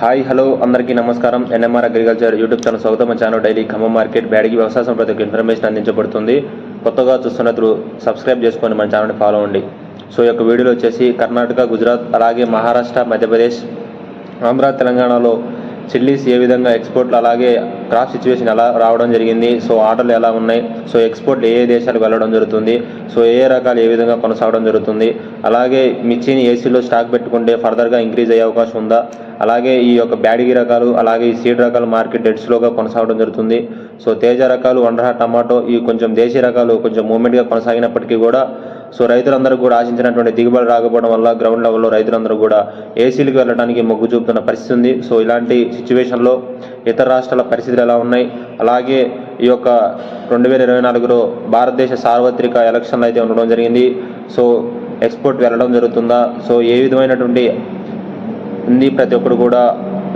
Hi hello అందరికీ నమస్కారం. NMR agriculture YouTube channel స్వాగతం. ఛానల్ డైలీ ఖమ్మం మార్కెట్ బ్యాడికి వ్యవసాయ ప్రతి ఒక్క ఇన్ఫర్మేషన్ అందించబడుతుంది. కొత్తగా చూస్తున్నట్లు సబ్స్క్రైబ్ చేసుకొని మన ఛానల్ని ఫాలో అవ్వండి. సో ఈ యొక్క వీడియోలో వచ్చేసి కర్ణాటక గుజరాత్ అలాగే మహారాష్ట్ర మధ్యప్రదేశ్ ఆంధ్ర తెలంగాణలో చిల్లీస్ ఏ విధంగా ఎక్స్పోర్ట్లు అలాగే క్రాప్ సిచ్యువేషన్ ఎలా రావడం జరిగింది సో ఆర్డర్లు ఎలా ఉన్నాయి సో ఎక్స్పోర్ట్లు ఏ ఏ దేశాలకు వెళ్ళడం జరుగుతుంది సో ఏ రకాలు ఏ విధంగా కొనసాగడం జరుగుతుంది అలాగే మిర్చిని ఏసీలో స్టాక్ పెట్టుకుంటే ఫర్దర్గా ఇంక్రీజ్ అయ్యే అవకాశం ఉందా అలాగే ఈ యొక్క బ్యాడిగి రకాలు అలాగే ఈ సీడ్ రకాలు మార్కెట్ డెడ్ స్లోగా కొనసాగడం జరుగుతుంది. సో తేజ రకాలు వండరా టమాటో ఈ కొంచెం దేశీ రకాలు కొంచెం మూమెంట్గా కొనసాగినప్పటికీ కూడా సో రైతులందరూ కూడా ఆశించినటువంటి దిగుబడి రాకపోవడం వల్ల గ్రౌండ్ లెవెల్లో రైతులందరూ కూడా ఏసీలకు వెళ్ళడానికి మొగ్గు చూపుతున్న పరిస్థితి ఉంది. సో ఇలాంటి సిచ్యువేషన్లో ఇతర రాష్ట్రాల పరిస్థితులు ఎలా ఉన్నాయి? అలాగే ఈ యొక్క రెండు వేల ఇరవై నాలుగులో భారతదేశ సార్వత్రిక ఎలక్షన్లు అయితే ఉండడం జరిగింది. సో ఎక్స్పోర్ట్ వెళ్ళడం జరుగుతుందా? సో ఏ విధమైనటువంటి ఉంది ప్రతి ఒక్కరు కూడా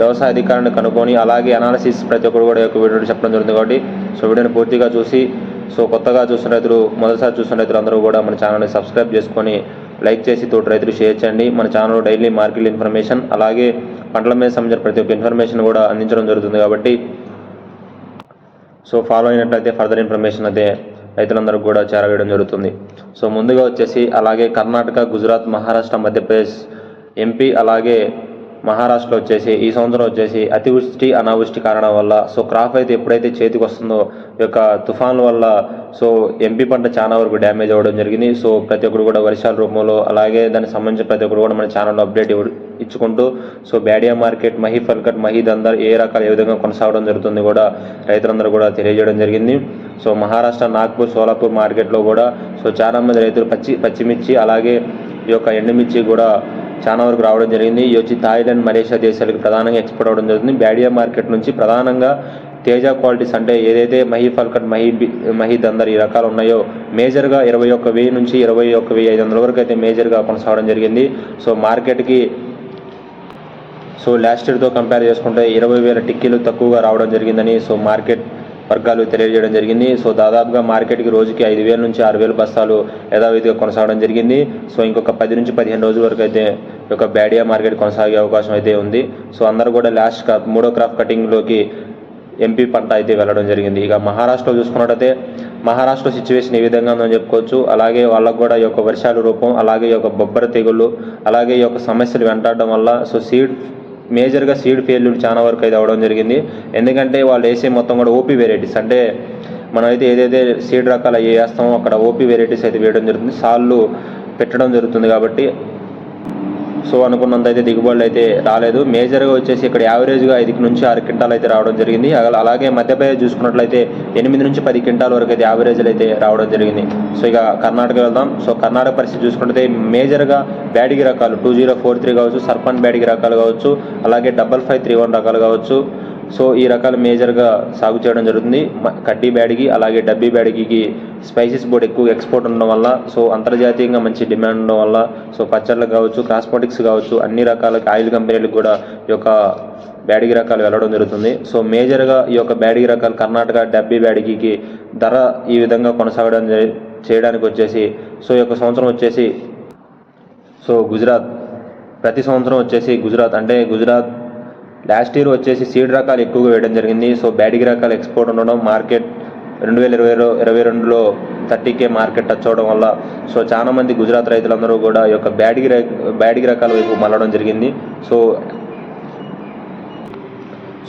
వ్యవసాయ అధికారాన్ని కనుక్కొని అలాగే అనాలిసిస్ ప్రతి ఒక్కరు కూడా యొక్క వీడియో చెప్పడం జరుగుతుంది కాబట్టి సో వీడియోని పూర్తిగా చూసి సో కొత్తగా చూస్తున్న రైతులు మొదటిసారి చూస్తున్న రైతులు అందరూ కూడా మన ఛానల్ని సబ్స్క్రైబ్ చేసుకొని లైక్ చేసి తోటి రైతులు షేర్ చేయండి. మన ఛానల్లో డైలీ మార్కెట్ ఇన్ఫర్మేషన్ అలాగే పంటల మీద సంబంధించిన ప్రతి ఒక్క ఇన్ఫర్మేషన్ కూడా అందించడం జరుగుతుంది కాబట్టి సో ఫాలో అయినట్లయితే ఫర్దర్ ఇన్ఫర్మేషన్ అయితే రైతులందరూ కూడా చేరవేయడం జరుగుతుంది. సో ముందుగా వచ్చేసి అలాగే కర్ణాటక గుజరాత్ మహారాష్ట్ర మధ్యప్రదేశ్ ఎంపీ అలాగే మహారాష్ట్రలో వచ్చేసి ఈ సంవత్సరం వచ్చేసి అతివృష్టి అనావృష్టి కారణం వల్ల సో క్రాప్ అయితే ఎప్పుడైతే చేతికి వస్తుందో ఈ యొక్క తుఫాన్ల వల్ల సో ఎంపీ పంట చాలా వరకు డ్యామేజ్ అవ్వడం జరిగింది. సో ప్రతి ఒక్కరు కూడా వర్షాల రూపంలో అలాగే దానికి సంబంధించిన ప్రతి ఒక్కరు కూడా మన ఛానల్లో అప్డేట్ ఇచ్చుకుంటూ సో బ్యాడియా మార్కెట్ మహి ఫల్కట్ మహి దందర్ ఏ రకాలు ఏ విధంగా కొనసాగడం జరుగుతుంది కూడా రైతులందరూ కూడా తెలియజేయడం జరిగింది. సో మహారాష్ట్ర నాగ్పూర్ సోలాపూర్ మార్కెట్లో కూడా సో చాలా మంది రైతులు పచ్చి పచ్చిమిర్చి అలాగే ఈ యొక్క ఎండుమిర్చి కూడా చాలా వరకు రావడం జరిగింది. ఇవి వచ్చి థాయిలాండ్ మలేషియా దేశాలకు ప్రధానంగా ఎక్స్పోర్ట్ అవ్వడం జరుగుతుంది. బ్యాడియా మార్కెట్ నుంచి ప్రధానంగా తేజ క్వాలిటీస్ అంటే ఏదైతే మహీ ఫల్కట్ మహి మహి దందర్ ఈ రకాలు ఉన్నాయో మేజర్గా ఇరవై ఒక్క వెయ్యి నుంచి ఇరవై ఒక్క వెయ్యి ఐదు వందల వరకు అయితే మేజర్గా కొనసాగడం జరిగింది. సో మార్కెట్కి సో లాస్ట్ ఇయర్తో కంపేర్ చేసుకుంటే ఇరవై వేల టిక్కీలు తక్కువగా రావడం జరిగిందని సో మార్కెట్ వర్గాలు తెలియజేయడం జరిగింది. సో దాదాపుగా మార్కెట్కి రోజుకి ఐదు వేల నుంచి ఆరు వేల బస్తాలు యథావిధిగా కొనసాగడం జరిగింది. సో ఇంకొక పది నుంచి పదిహేను రోజుల వరకు అయితే ఒక యొక్క బ్యాడియా మార్కెట్ కొనసాగే అవకాశం అయితే ఉంది. సో అందరూ కూడా లాస్ట్ క్రాప్ మూడో క్రాప్ కటింగ్లోకి ఎంపీ పంట అయితే వెళ్ళడం జరిగింది. ఇక మహారాష్ట్రలో చూసుకున్నట్టయితే మహారాష్ట్ర సిచ్యువేషన్ ఏ విధంగా ఉందని చెప్పుకోవచ్చు. అలాగే వాళ్ళకు కూడా ఈ యొక్క వర్షాల రూపం అలాగే ఈ యొక్క బొబ్బర తెగుళ్ళు అలాగే ఈ యొక్క సమస్యలు వెంటాడడం వల్ల సో సీడ్ మేజర్గా సీడ్ ఫెయిల్యూర్ చాలా వరకు అయితే అవడం జరిగింది. ఎందుకంటే వాళ్ళు వేసే మొత్తం కూడా ఓపీ వెరైటీస్. అంటే మనం అయితే ఏదైతే సీడ్ రకాలు అవి వేస్తామో అక్కడ ఓపీ వెరైటీస్ అయితే వేయడం జరుగుతుంది. సాళ్ళు పెట్టడం జరుగుతుంది కాబట్టి సో అనుకున్నంత అయితే దిగుబడులు అయితే రాలేదు. మేజర్గా వచ్చేసి ఇక్కడ యావరేజ్గా ఐదు నుంచి ఆరు క్వింటాలు అయితే రావడం జరిగింది. అలా- అలాగే మధ్యప్రదేశ్ చూసుకున్నట్లయితే ఎనిమిది నుంచి పది క్వింటాల వరకు అయితే యావరేజ్లు అయితే రావడం జరిగింది. సో ఇక కర్ణాటక వెళ్దాం. సో కర్ణాటక పరిస్థితి చూసుకుంటే మేజర్గా బ్యాడిగి రకాలు టూ జీరో ఫోర్ త్రీ కావచ్చు సర్పన్ బ్యాడిగి రకాలు కావచ్చు అలాగే డబల్ ఫైవ్ త్రీ వన్ రకాలు కావచ్చు. సో ఈ రకాలు మేజర్గా సాగు చేయడం జరుగుతుంది. కడ్డీ బ్యాడిగి అలాగే డబ్బీ బ్యాడిగికి స్పైసెస్ బోర్డ్ ఎక్కువ ఎక్స్పోర్ట్ ఉండడం వల్ల సో అంతర్జాతీయంగా మంచి డిమాండ్ ఉండడం వల్ల సో పచ్చళ్ళకు కావచ్చు కాస్మోటిక్స్ కావచ్చు అన్ని రకాల ఆయిల్ కంపెనీలకు కూడా ఈ యొక్క బ్యాడిగి రకాలు వెళ్ళడం జరుగుతుంది. సో మేజర్గా ఈ యొక్క బ్యాడిగి రకాలు కర్ణాటక డబ్బీ బ్యాడిగికి ధర ఈ విధంగా కొనసాగడం చేయడానికి వచ్చేసి సో ఈ యొక్క సంవత్సరం వచ్చేసి సో గుజరాత్ ప్రతి సంవత్సరం వచ్చేసి గుజరాత్ అంటే గుజరాత్ లాస్ట్ ఇయర్ వచ్చేసి సీడ్ రకాలు ఎక్కువగా వేయడం జరిగింది. సో బ్యాడిగి రకాలు ఎక్స్పోర్ట్ ఉండడం మార్కెట్ రెండు వేల ఇరవై ఇరవై రెండులో థర్టీ కే మార్కెట్ టచ్ అవడం వల్ల సో చాలా మంది గుజరాత్ రైతులందరూ కూడా ఈ యొక్క బ్యాడిగి రక- బ్యాడిగి రకాల వైపు మళ్ళడం జరిగింది. సో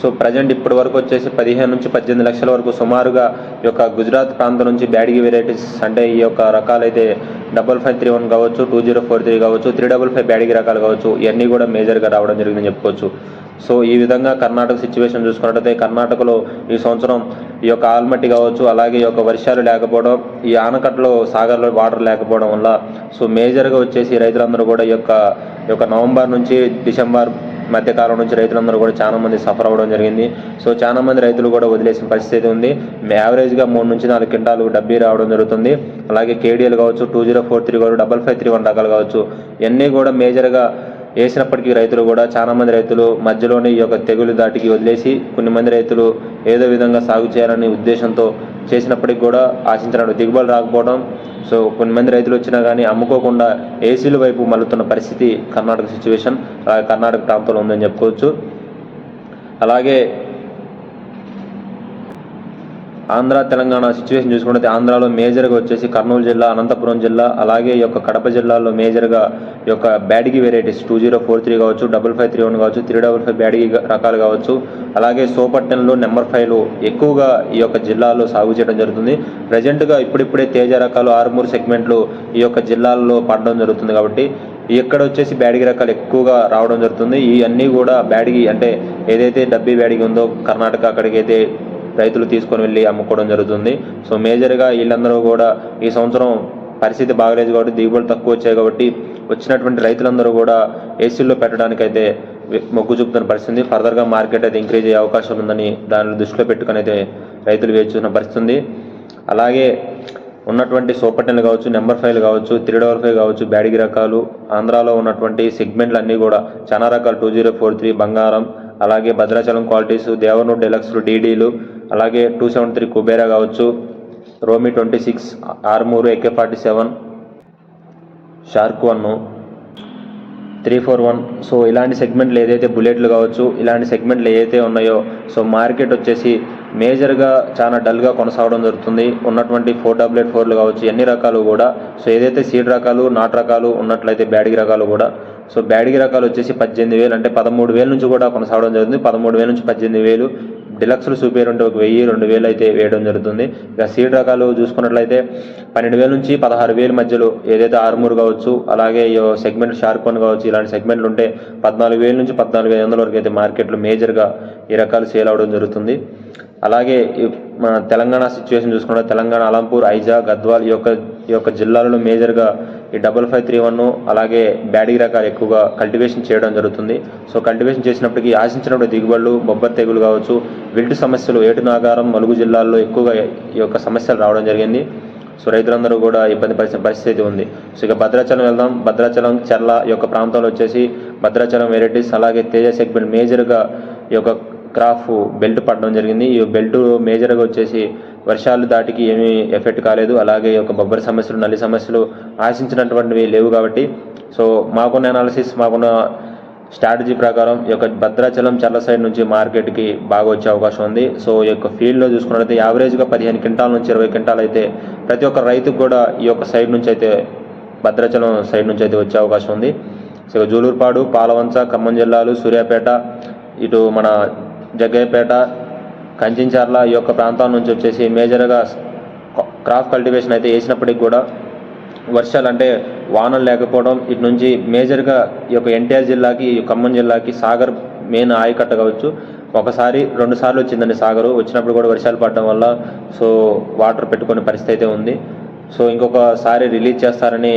సో ప్రజెంట్ ఇప్పటి వరకు వచ్చేసి పదిహేను నుంచి పద్దెనిమిది లక్షల వరకు సుమారుగా ఈ యొక్క గుజరాత్ ప్రాంతం నుంచి బ్యాడిగి వెరైటీస్ అంటే ఈ యొక్క రకాలైతే డబల్ ఫైవ్ త్రీ వన్ కావచ్చు టూ జీరో ఫోర్ త్రీ కావచ్చు త్రీ డబల్ ఫైవ్ బ్యాడిగి రకాలు కావచ్చు ఇవన్నీ కూడా మేజర్గా రావడం జరిగిందని చెప్పుకోవచ్చు. సో ఈ విధంగా కర్ణాటక సిచ్యువేషన్ చూసుకున్నట్టయితే కర్ణాటకలో ఈ సంవత్సరం ఈ యొక్క ఆల్మట్టి కావచ్చు అలాగే ఈ యొక్క వర్షాలు లేకపోవడం ఈ ఆనకట్టలో సాగర్లో వాటర్ లేకపోవడం వల్ల సో మేజర్గా వచ్చేసి రైతులందరూ కూడా ఈ యొక్క ఈ యొక్క నవంబర్ నుంచి డిసెంబర్ మధ్యకాలం నుంచి రైతులందరూ కూడా చాలా మంది సఫర్ అవ్వడం జరిగింది. సో చాలా మంది రైతులు కూడా వదిలేసిన పరిస్థితి ఉంది. యావరేజ్గా మూడు నుంచి నాలుగు క్వింటాలు డబ్బీ రావడం జరుగుతుంది. అలాగే కేడిఎల్ కావచ్చు టూ జీరో ఫోర్ త్రీ కావచ్చు డబల్ ఫైవ్ త్రీ వన్ రకాలు కావచ్చు. ఇవన్నీ కూడా మేజర్గా వేసినప్పటికీ రైతులు కూడా చాలామంది రైతులు మధ్యలోనే ఈ యొక్క తెగులు దాటికి వదిలేసి కొన్ని మంది రైతులు ఏదో విధంగా సాగు చేయాలనే ఉద్దేశంతో చేసినప్పటికి కూడా ఆశించిన దిగుబడి రాకపోవడం. సో కొన్ని మంది రైతులు వచ్చినా కానీ అమ్ముకోకుండా ఏసీల వైపు మళ్ళుతున్న పరిస్థితి కర్ణాటక సిచ్యువేషన్ కర్ణాటక ప్రాంతంలో ఉందని చెప్పుకోవచ్చు. అలాగే ఆంధ్ర తెలంగాణ సిచ్యువేషన్ చూసుకుంటే ఆంధ్రాలో మేజర్గా వచ్చేసి కర్నూలు జిల్లా అనంతపురం జిల్లా అలాగే ఈ యొక్క కడప జిల్లాలో మేజర్గా యొక్క Byadgi varieties two zero four three కావచ్చు డబుల్ ఫైవ్ త్రీ వన్ కావచ్చు త్రీ డబుల్ ఫైవ్ బ్యాడిగి రకాలు కావచ్చు. అలాగే సోపట్టెన్లు నెంబర్ ఫైవ్లు ఎక్కువగా ఈ యొక్క జిల్లాలో సాగు చేయడం జరుగుతుంది. ప్రజెంట్గా ఇప్పుడిప్పుడే తేజ రకాలు ఆరుమూరు సెగ్మెంట్లు ఈ యొక్క జిల్లాల్లో పడడం జరుగుతుంది కాబట్టి ఇక్కడ వచ్చేసి బ్యాడిగి రకాలు ఎక్కువగా రావడం జరుగుతుంది. ఇవన్నీ కూడా బ్యాడిగి అంటే ఏదైతే డబ్బీ బ్యాడిగి ఉందో కర్ణాటక అక్కడికి అయితే రైతులు తీసుకొని వెళ్ళి అమ్ముకోవడం జరుగుతుంది. సో మేజర్గా వీళ్ళందరూ కూడా ఈ సంవత్సరం పరిస్థితి బాగలేదు కాబట్టి దిగుబడులు తక్కువ వచ్చాయి కాబట్టి వచ్చినటువంటి రైతులందరూ కూడా ఏసీల్లో పెట్టడానికైతే మొగ్గు చూపుతున్న పరిస్థితి ఉంది. ఫర్దర్గా మార్కెట్ అయితే ఇంక్రీజ్ అయ్యే అవకాశం ఉందని దానిని దృష్టిలో పెట్టుకుని అయితే రైతులు వేచి చూసిన పరిస్థితి ఉంది. అలాగే ఉన్నటువంటి సూపర్ టెన్ కావచ్చు నెంబర్ ఫైవ్ కావచ్చు త్రీ డబల్ ఫైవ్ కావచ్చు బ్యాడిగి రకాలు ఆంధ్రాలో ఉన్నటువంటి సెగ్మెంట్లు అన్నీ కూడా చాలా రకాలు. టూ జీరో ఫోర్ త్రీ బంగారం అలాగే భద్రాచలం క్వాలిటీస్ దేవనూర్ డెలక్స్లు డీడీలు అలాగే టూ సెవెన్ త్రీ కుబేరా కావచ్చు రోమి twenty six Armoor AK forty seven shark one three four one. So ఇలాంటి సెగ్మెంట్లు ఏదైతే బుల్లెట్లు కావచ్చు ఇలాంటి సెగ్మెంట్లు ఏదైతే ఉన్నాయో సో మార్కెట్ వచ్చేసి మేజర్గా చాలా డల్గా కొనసాగడం జరుగుతుంది. ఉన్నటువంటి ఫోర్ డబ్ల్యూట్ ఫోర్లు కావచ్చు ఎన్ని రకాలు కూడా సో ఏదైతే సీడ్ రకాలు నాట్ రకాలు ఉన్నట్లయితే బ్యాడిగి రకాలు కూడా సో బ్యాడ్గి రకాలు వచ్చేసి పద్దెనిమిది వేలు అంటే పదమూడు వేల నుంచి కూడా కొనసాగడం జరుగుతుంది. పదమూడు వేల నుంచి పద్దెనిమిది వేలు డిలక్స్లు సూపర్ ఉంటే ఒక వెయ్యి రెండు వేలు అయితే వేయడం జరుగుతుంది. ఇక సీడ్ రకాలు చూసుకున్నట్లయితే పన్నెండు వేల నుంచి పదహారు వేల మధ్యలో ఏదైతే ఆర్మూర్ కావచ్చు అలాగే సెగ్మెంట్ షార్క్ వన్ కావచ్చు ఇలాంటి సెగ్మెంట్లు ఉంటే పద్నాలుగు వేల నుంచి పద్నాలుగు వేల వందల వరకు అయితే మార్కెట్లో మేజర్గా ఈ రకాలు సేల్ అవడం జరుగుతుంది. అలాగే మన తెలంగాణ సిచ్యువేషన్ చూసుకుంటే తెలంగాణ అలంపూర్ ఐజా గద్వాల్ ఈ యొక్క ఈ యొక్క జిల్లాలలో మేజర్గా ఈ డబల్ ఫైవ్ త్రీ వన్ అలాగే బ్యాడీ రకాలు ఎక్కువగా కల్టివేషన్ చేయడం జరుగుతుంది. సో కల్టివేషన్ చేసినప్పటికీ ఆశించినప్పుడు దిగుబడులు బొబ్బర్ తెగులు కావచ్చు విల్టు సమస్యలు ఏటు నాగారం మలుగు జిల్లాల్లో ఎక్కువగా ఈ యొక్క సమస్యలు రావడం జరిగింది. సో రైతులందరూ కూడా ఇబ్బంది పరిచిన పరిస్థితి ఉంది. సో ఇక భద్రాచలం వెళ్దాం. భద్రాచలం చర్ల యొక్క ప్రాంతంలో వచ్చేసి భద్రాచలం వెరైటీస్ అలాగే తేజ సెగ్మెంట్ మేజర్గా ఈ యొక్క క్రాఫ్ బెల్ట్ పడడం జరిగింది. ఈ బెల్ట్ మేజర్గా వచ్చేసి వర్షాలు దాటికి ఏమీ ఎఫెక్ట్ కాలేదు. అలాగే ఈ యొక్క బొబ్బరి సమస్యలు నల్లి సమస్యలు ఆశించినటువంటివి లేవు కాబట్టి సో మాకున్న అనాలిసిస్ మాకున్న స్ట్రాటజీ ప్రకారం ఈ యొక్క భద్రాచలం చల్ల సైడ్ నుంచి మార్కెట్కి బాగా వచ్చే అవకాశం ఉంది. సో ఈ యొక్క ఫీల్డ్లో చూసుకున్నట్లయితే యావరేజ్గా పదిహేను క్వింటాల నుంచి ఇరవై క్వింటాల్ అయితే ప్రతి ఒక్క రైతుకు కూడా ఈ యొక్క సైడ్ నుంచి అయితే భద్రాచలం సైడ్ నుంచి అయితే వచ్చే అవకాశం ఉంది. సో జూలూరుపాడు పాలవంచ ఖమ్మం జిల్లాలు సూర్యాపేట ఇటు మన జగ్గయ్యపేట కంచించర్ల ఈ యొక్క ప్రాంతం నుంచి వచ్చేసి మేజర్గా క్రాప్ కల్టివేషన్ అయితే వేసినప్పటికి కూడా వర్షాలు అంటే వానలు లేకపోవడం ఇటు నుంచి మేజర్గా ఈ యొక్క ఎన్టీఆర్ జిల్లాకి ఈ ఖమ్మం జిల్లాకి సాగర్ మెయిన్ ఆయకట్ట కావచ్చు. ఒకసారి రెండు సార్లు వచ్చిందండి సాగరు. వచ్చినప్పుడు కూడా వర్షాలు పడడం వల్ల సో వాటర్ పెట్టుకునే పరిస్థితి అయితే ఉంది. సో ఇంకొకసారి రిలీజ్ చేస్తారని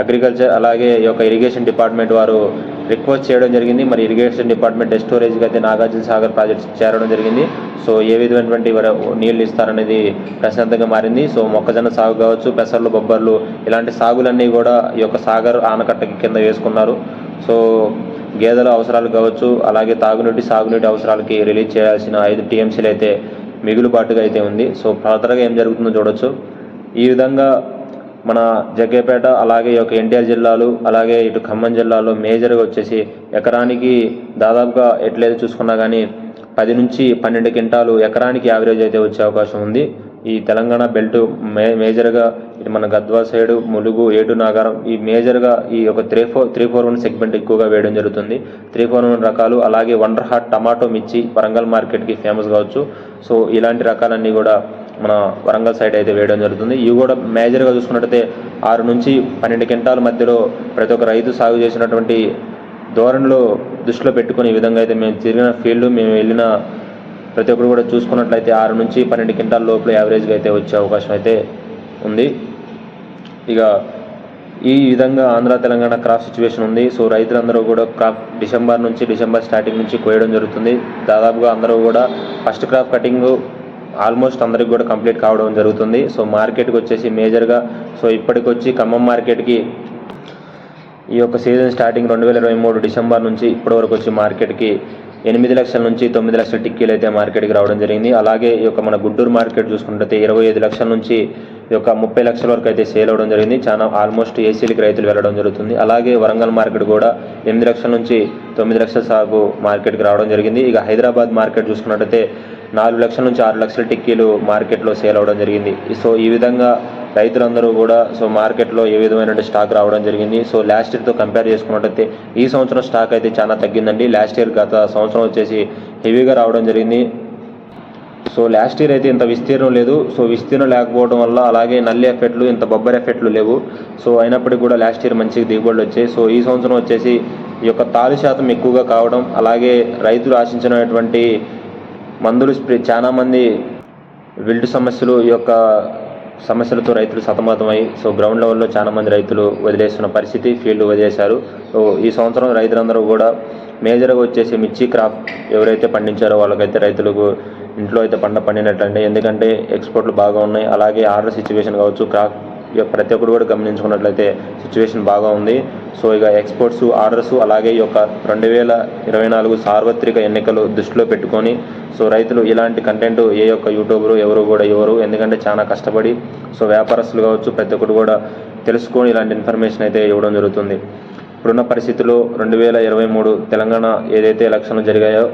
అగ్రికల్చర్ అలాగే ఈ యొక్క ఇరిగేషన్ డిపార్ట్మెంట్ వారు రిక్వెస్ట్ చేయడం జరిగింది. మరి ఇరిగేషన్ డిపార్ట్మెంట్ స్టోరేజ్కి అయితే నాగార్జున సాగర్ ప్రాజెక్ట్ చేరడం జరిగింది. సో ఏ విధమైనటువంటి నీళ్ళు నీళ్ళు ఇస్తారనేది ప్రశాంతంగా మారింది. సో మొక్కజొన్న సాగు కావచ్చు పెసర్లు బొబ్బర్లు ఇలాంటి సాగులన్నీ కూడా ఈ యొక్క సాగర్ ఆనకట్టకి కింద వేసుకున్నారు. సో గేదెల అవసరాలు కావచ్చు అలాగే తాగునీటి సాగునీటి అవసరాలకి రిలీజ్ చేయాల్సిన ఐదు టీఎంసీలు అయితే మిగులుబాటుగా అయితే ఉంది. సో ఫర్దర్గా ఏం జరుగుతుందో చూడొచ్చు. ఈ విధంగా మన జగ్గేపేట అలాగే ఒక యొక్క ఎన్టీఆర్ జిల్లాలు అలాగే ఇటు ఖమ్మం జిల్లాలో మేజర్గా వచ్చేసి ఎకరానికి దాదాపుగా ఎట్లయితే చూసుకున్నా కానీ పది నుంచి పన్నెండు క్వింటాలు ఎకరానికి యావరేజ్ అయితే వచ్చే అవకాశం ఉంది. ఈ తెలంగాణ బెల్ట్ మే మేజర్గా ఇటు మన గద్వా సైడు ములుగు ఏటు నాగారం ఈ మేజర్గా ఈ యొక్క three four three four one segment ఎక్కువగా వేయడం జరుగుతుంది. త్రీ ఫోర్ వన్ రకాలు అలాగే వండర్ హాట్ టమాటో మిర్చి వరంగల్ మార్కెట్కి ఫేమస్ కావచ్చు. సో ఇలాంటి రకాలన్నీ కూడా మన వరంగల్ సైడ్ అయితే వేయడం జరుగుతుంది. ఇవి కూడా మేజర్గా చూసుకున్నట్టయితే ఆరు నుంచి పన్నెండు క్వింటాల మధ్యలో ప్రతి ఒక్క రైతు సాగు చేసినటువంటి ధోరణిలో దృష్టిలో పెట్టుకుని ఈ విధంగా అయితే మేము తిరిగిన ఫీల్డ్ మేము వెళ్ళిన ప్రతి ఒక్కరు కూడా చూసుకున్నట్లయితే ఆరు నుంచి పన్నెండు క్వింటాల లోపల యావరేజ్గా అయితే వచ్చే అవకాశం అయితే ఉంది. ఇక ఈ విధంగా ఆంధ్ర తెలంగాణ క్రాప్ సిచ్యువేషన్ ఉంది. సో రైతులందరూ కూడా క్రాప్ డిసెంబర్ నుంచి డిసెంబర్ స్టార్టింగ్ నుంచి కోయడం జరుగుతుంది. దాదాపుగా అందరూ కూడా ఫస్ట్ క్రాప్ కటింగ్ ఆల్మోస్ట్ అందరికి కూడా కంప్లీట్ కావడం జరుగుతుంది. సో మార్కెట్కి వచ్చేసి మేజర్గా సో ఇప్పటికొచ్చి ఖమ్మం మార్కెట్కి ఈ యొక్క సీజన్ స్టార్టింగ్ రెండు వేల ఇరవై మూడు డిసెంబర్ నుంచి ఇప్పటి వరకు వచ్చి మార్కెట్కి ఎనిమిది లక్షల నుంచి తొమ్మిది లక్షల టిక్కీలు అయితే మార్కెట్కి రావడం జరిగింది. అలాగే ఈ యొక్క మన గుడ్డూరు మార్కెట్ చూసుకుంటే ఇరవై ఐదు లక్షల నుంచి ఈ యొక్క ముప్పై లక్షల వరకు అయితే సేల్ అవ్వడం జరిగింది. చాలా ఆల్మోస్ట్ ఏసీలకి రైతులు వెళ్ళడం జరుగుతుంది. అలాగే వరంగల్ మార్కెట్ కూడా ఎనిమిది లక్షల నుంచి తొమ్మిది లక్షల సాగు మార్కెట్కి రావడం జరిగింది. ఇక హైదరాబాద్ మార్కెట్ చూసుకున్నట్టయితే నాలుగు లక్షల నుంచి ఆరు లక్షల టిక్కీలు మార్కెట్లో సేల్ అవ్వడం జరిగింది. సో ఈ విధంగా రైతులందరూ కూడా సో మార్కెట్లో ఏ విధమైన స్టాక్ రావడం జరిగింది. సో లాస్ట్ ఇయర్తో కంపేర్ చేసుకున్నట్టయితే ఈ సంవత్సరం స్టాక్ అయితే చాలా తగ్గిందండి. లాస్ట్ ఇయర్ గత సంవత్సరం వచ్చేసి హెవీగా రావడం జరిగింది. సో లాస్ట్ ఇయర్ అయితే ఇంత విస్తీర్ణం లేదు. సో విస్తీర్ణం లేకపోవడం వల్ల అలాగే నల్లి ఎఫెక్ట్లు ఇంత బొబ్బర్ ఎఫెక్ట్లు లేవు. సో అయినప్పటికీ కూడా లాస్ట్ ఇయర్ మంచి దిగుబడులు వచ్చాయి. సో ఈ సంవత్సరం వచ్చేసి ఈ యొక్క తాలు శాతం ఎక్కువగా కావడం అలాగే రైతులు ఆశించినటువంటి మందులు స్ప్రే చాలామంది విల్డ్ సమస్యలు ఈ యొక్క సమస్యలతో రైతులు సతమతమై సో గ్రౌండ్ లెవెల్లో చాలామంది రైతులు వదిలేస్తున్న పరిస్థితి ఫీల్డ్ వదిలేశారు. సో ఈ సంవత్సరం రైతులందరూ కూడా మేజర్గా వచ్చేసి మిర్చి క్రాప్ ఎవరైతే పండించారో వాళ్ళకైతే రైతులకు ఇంట్లో అయితే పంట పండినట్లండి ఎందుకంటే ఎక్స్పోర్ట్లు బాగా ఉన్నాయి. అలాగే ఆర్డర్ సిచ్యువేషన్ కావచ్చు క్రాప్ ఇక ప్రతి ఒక్కరు కూడా గమనించుకున్నట్లయితే సిచ్యువేషన్ బాగా ఉంది. సో ఇక ఎక్స్పోర్ట్స్ ఆర్డర్స్ అలాగే ఈ యొక్క రెండు వేల ఇరవై నాలుగు సార్వత్రిక ఎన్నికలు దృష్టిలో పెట్టుకొని సో రైతులు ఇలాంటి కంటెంట్ ఏ యొక్క యూట్యూబరు ఎవరు కూడా ఎవరు ఎందుకంటే చాలా కష్టపడి సో వ్యాపారస్తులు కావచ్చు ప్రతి ఒక్కరు కూడా తెలుసుకొని ఇలాంటి ఇన్ఫర్మేషన్ అయితే ఇవ్వడం జరుగుతుంది. ఇప్పుడున్న పరిస్థితుల్లో రెండు వేల ఇరవై మూడు తెలంగాణ ఏదైతే ఎలక్షన్లు జరిగాయో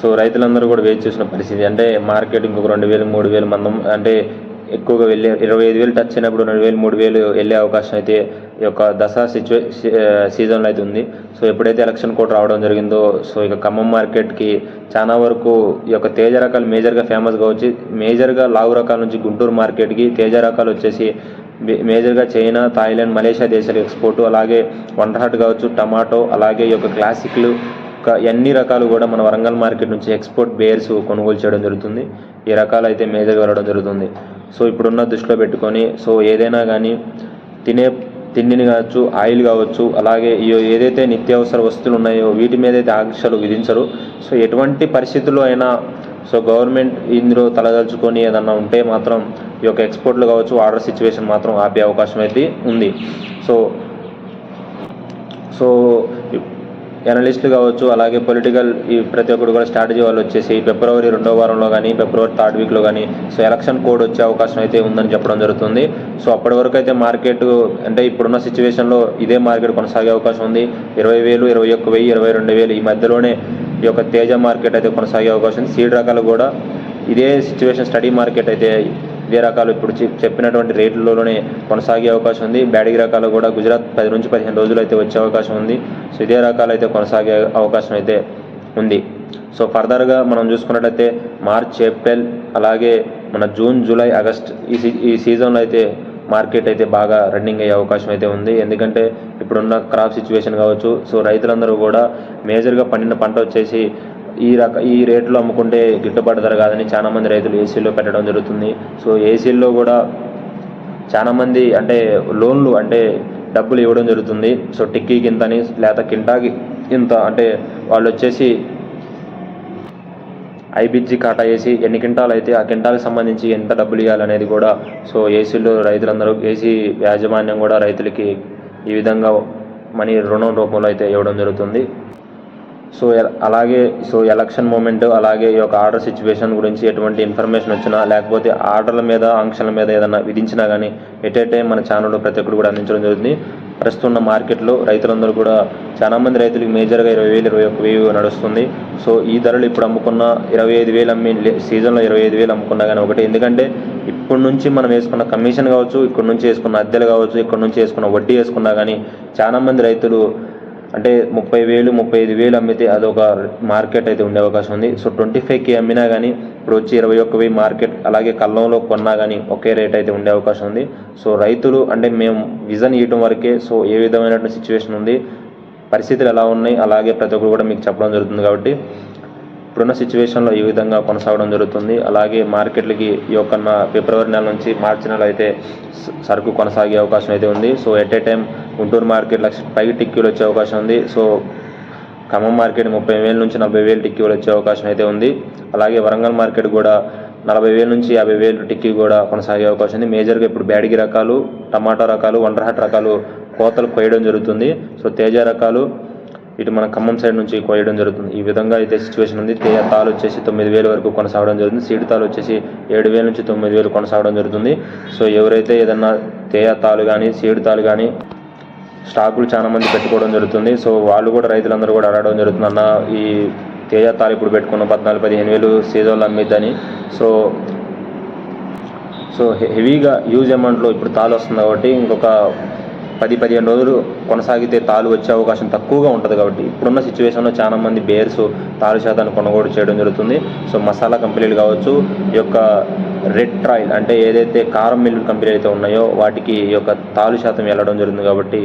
సో రైతులందరూ కూడా వేచి చూసిన పరిస్థితి. అంటే మార్కెట్ ఇంకొక రెండు వేలు మూడు వేలు మందం అంటే ఎక్కువగా వెళ్ళే ఇరవై ఐదు వేలు టచ్ అయినప్పుడు రెండు వేలు మూడు వేలు వెళ్ళే అవకాశం అయితే ఈ యొక్క దసరా సిచ్యువే సీజన్లో అయితే ఉంది. సో ఎప్పుడైతే ఎలక్షన్ కోడ్ రావడం జరిగిందో సో ఇక ఖమ్మం మార్కెట్కి చాలా వరకు ఈ యొక్క తేజ రకాలు మేజర్గా ఫేమస్గా వచ్చి మేజర్గా లావు రకాల నుంచి గుంటూరు మార్కెట్కి తేజ రకాలు వచ్చేసి మేజర్గా చైనా థాయిలాండ్ మలేషియా దేశాలు ఎక్స్పోర్ట్ అలాగే వంట హాట్ కావచ్చు టమాటో అలాగే ఈ యొక్క క్లాసిక్లు అన్ని రకాలు కూడా మన వరంగల్ మార్కెట్ నుంచి ఎక్స్పోర్ట్ బేర్స్ కొనుగోలు చేయడం జరుగుతుంది. ఈ రకాలు అయితే మేజర్గా వెళ్ళడం జరుగుతుంది. సో ఇప్పుడున్న దృష్టిలో పెట్టుకొని సో ఏదైనా కానీ తినే తిండిని కావచ్చు ఆయిల్ కావచ్చు అలాగే ఏదైతే నిత్యావసర వస్తువులు ఉన్నాయో వీటి మీద అయితే ఆంక్షలు విధించరు. సో ఎటువంటి పరిస్థితుల్లో అయినా సో గవర్నమెంట్ ఇందులో తలదలుచుకొని ఏదన్నా ఉంటే మాత్రం ఈ యొక్క ఎక్స్పోర్ట్లు కావచ్చు ఆర్డర్ సిచ్యువేషన్ మాత్రం ఆపే అవకాశం అయితే ఉంది. సో సో ఎనలిస్టులు కావచ్చు అలాగే పొలిటికల్ ఈ ప్రతి ఒక్కరు కూడా స్ట్రాటజీ వాళ్ళు వచ్చేసి ఫిబ్రవరి రెండో వారంలో కానీ ఫిబ్రవరి థర్డ్ వీక్లో కానీ సో ఎలక్షన్ కోడ్ వచ్చే అవకాశం అయితే ఉందని చెప్పడం జరుగుతుంది. సో అప్పటి వరకు అయితే మార్కెట్ అంటే ఇప్పుడున్న సిచ్యువేషన్లో ఇదే మార్కెట్ కొనసాగే అవకాశం ఉంది. ఇరవై వేలు ఇరవై ఒక్క వెయ్యి ఇరవై రెండు వేలు ఈ మధ్యలోనే ఈ యొక్క తేజ మార్కెట్ అయితే కొనసాగే అవకాశం ఉంది. సీడ్ రకాలు కూడా ఇదే సిచ్యువేషన్ స్టడీ మార్కెట్ అయితే ఇదే రకాలు ఇప్పుడు చెప్- చెప్పినటువంటి రేట్లలోనే కొనసాగే అవకాశం ఉంది. బ్యాడిగి రకాలు కూడా గుజరాత్ పది నుంచి పదిహేను రోజులు అయితే వచ్చే అవకాశం ఉంది. సో ఇదే రకాలు అయితే కొనసాగే అవకాశం అయితే ఉంది. సో ఫర్దర్గా మనం చూసుకున్నట్లయితే మార్చ్ ఏప్రిల్ అలాగే మన జూన్ జూలై ఆగస్ట్ ఈ సీ ఈ సీజన్లో అయితే మార్కెట్ అయితే బాగా రన్నింగ్ అయ్యే అవకాశం అయితే ఉంది. ఎందుకంటే ఇప్పుడున్న క్రాప్ సిచ్యువేషన్ కావచ్చు. సో రైతులందరూ కూడా మేజర్గా పండిన పంట వచ్చేసి ఈ రక ఈ రేట్లో అమ్ముకుంటే గిట్టుబాటు ధర కాదని చాలా మంది రైతులు ఏసీలో పెట్టడం జరుగుతుంది. సో ఏసీల్లో కూడా చాలామంది అంటే లోన్లు అంటే డబ్బులు ఇవ్వడం జరుగుతుంది. సో టిక్కీకి ఇంతని అని కింటాకి ఇంత అంటే వాళ్ళు వచ్చేసి ఐబిజి కాటా వేసి ఎన్ని కింటాలు అయితే ఆ కింటాలకు సంబంధించి ఎంత డబ్బులు ఇవ్వాలనేది కూడా సో ఏసీలో రైతులందరూ ఏసీ యాజమాన్యం కూడా రైతులకి ఈ విధంగా మనీ రుణం రూపంలో అయితే ఇవ్వడం జరుగుతుంది. సో అలాగే సో ఎలక్షన్ మూమెంట్ అలాగే ఈ యొక్క ఆర్డర్ సిచ్యువేషన్ గురించి ఎటువంటి ఇన్ఫర్మేషన్ వచ్చినా లేకపోతే ఆర్డర్ల మీద ఆంక్షల మీద ఏదైనా విధించినా కానీ ఎట్ ఏ టైం మన ఛానల్లో ప్రతి ఒక్కరు కూడా అందించడం జరుగుతుంది. ప్రస్తుతం ఉన్న మార్కెట్లో రైతులందరూ కూడా చాలా మంది రైతులకు మేజర్గా ఇరవై వేలు ఇరవై ఒక్క వేలు నడుస్తుంది. సో ఈ ధరలు ఇప్పుడు అమ్ముకున్న ఇరవై ఐదు వేలు అమ్మి సీజన్లో ఇరవై ఐదు వేలు అమ్ముకున్నా కానీ ఒకటి. ఎందుకంటే ఇప్పటి నుంచి మనం వేసుకున్న కమిషన్ కావచ్చు ఇక్కడ నుంచి వేసుకున్న అద్దెలు కావచ్చు ఇక్కడ నుంచి వేసుకున్న వడ్డీ వేసుకున్నా కానీ చాలామంది రైతులు అంటే ముప్పై వేలు ముప్పై ఐదు వేలు అమ్మితే అదొక మార్కెట్ అయితే ఉండే అవకాశం ఉంది. సో ట్వంటీ ఫైవ్కి అమ్మినా కానీ ఇప్పుడు వచ్చి ఇరవై ఒక్క వెయ్యి మార్కెట్ అలాగే కల్లంలో కొన్నా కానీ ఒకే రేట్ అయితే ఉండే అవకాశం ఉంది. సో రైతులు అంటే మేము విజన్ ఇవ్వడం వరకే సో ఏ విధమైనటువంటి సిచ్యువేషన్ ఉంది పరిస్థితులు ఎలా ఉన్నాయి అలాగే ప్రతి ఒక్కరు కూడా మీకు చెప్పడం జరుగుతుంది కాబట్టి ఇప్పుడున్న సిచ్యువేషన్లో ఈ విధంగా కొనసాగడం జరుగుతుంది. అలాగే మార్కెట్లకి ఈ యొక్క ఫిబ్రవరి నెల నుంచి మార్చి నెల అయితే సరుకు కొనసాగే అవకాశం అయితే ఉంది. So at a time Guntur market lakh పైకి టిక్కీలు వచ్చే అవకాశం ఉంది. సో ఖమ్మం మార్కెట్ ముప్పై వేల నుంచి నలభై వేలు టిక్కీలు వచ్చే అవకాశం అయితే ఉంది. అలాగే వరంగల్ మార్కెట్ కూడా నలభై వేల నుంచి యాభై వేలు టిక్కీ కూడా కొనసాగే అవకాశం ఉంది. మేజర్గా ఇప్పుడు బ్యాడిగి రకాలు టమాటా రకాలు వండర్హాట్ రకాలు కోతలు కొయ్యడం జరుగుతుంది. సో తేజ రకాలు ఇటు మన ఖమ్మం సైడ్ నుంచి కోయడం జరుగుతుంది. ఈ విధంగా అయితే సిచ్యువేషన్ ఉంది. తేయ తాలు వచ్చేసి తొమ్మిది వేలు వరకు కొనసాగడం జరుగుతుంది. సీడ్ తాలు వచ్చేసి ఏడు వేల నుంచి తొమ్మిది వేలు కొనసాగడం జరుగుతుంది. సో ఎవరైతే ఏదన్నా తేయ తాలు కానీ సీడ్ తాలు కానీ స్టాకులు చాలా మంది పెట్టుకోవడం జరుగుతుంది. సో వాళ్ళు కూడా రైతులందరూ కూడా అడగడం జరుగుతుంది అన్న ఈ తేజ తాలు ఇప్పుడు పెట్టుకున్న పద్నాలుగు పదిహేను వేలు సీజన్లు అమ్మిద్దని. సో సో హె- హెవీగా హ్యూజ్ అమౌంట్లో ఇప్పుడు తాలు వస్తుంది కాబట్టి ఇంకొక పది పదిహేను రోజులు కొనసాగితే తాలు వచ్చే అవకాశం తక్కువగా ఉంటుంది కాబట్టి ఇప్పుడున్న సిచ్యువేషన్లో చాలా మంది బేర్స్ తాలు శాతాన్ని కొనుగోలు చేయడం జరుగుతుంది. సో మసాలా కంపెనీలు కావచ్చు ఈ యొక్క రెడ్ ట్రాయిల్ అంటే ఏదైతే కారం మిల్లు కంపెనీలు అయితే ఉన్నాయో వాటికి ఈ యొక్క తాలు శాతం వెళ్ళడం జరుగుతుంది కాబట్టి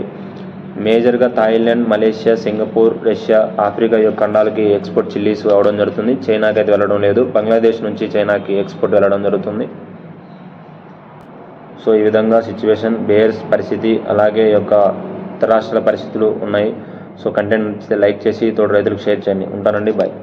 మేజర్గా Thailand Malaysia Singapore Russia Africa యొక్క ఖండాలకి ఎక్స్పోర్ట్ చిల్లీస్ అవడం జరుగుతుంది. చైనాకి అయితే వెళ్ళడం లేదు. బంగ్లాదేశ్ నుంచి చైనాకి ఎక్స్పోర్ట్ వెళ్ళడం జరుగుతుంది. సో ఈ విధంగా సిచ్యువేషన్ బేర్స్ పరిస్థితి అలాగే యొక్క ఇతర రాష్ట్రాల పరిస్థితులు ఉన్నాయి. సో కంటెంట్ నచ్చితే లైక్ చేసి తోడు రైతులకు షేర్ చేయండి. ఉంటానండి. బాయ్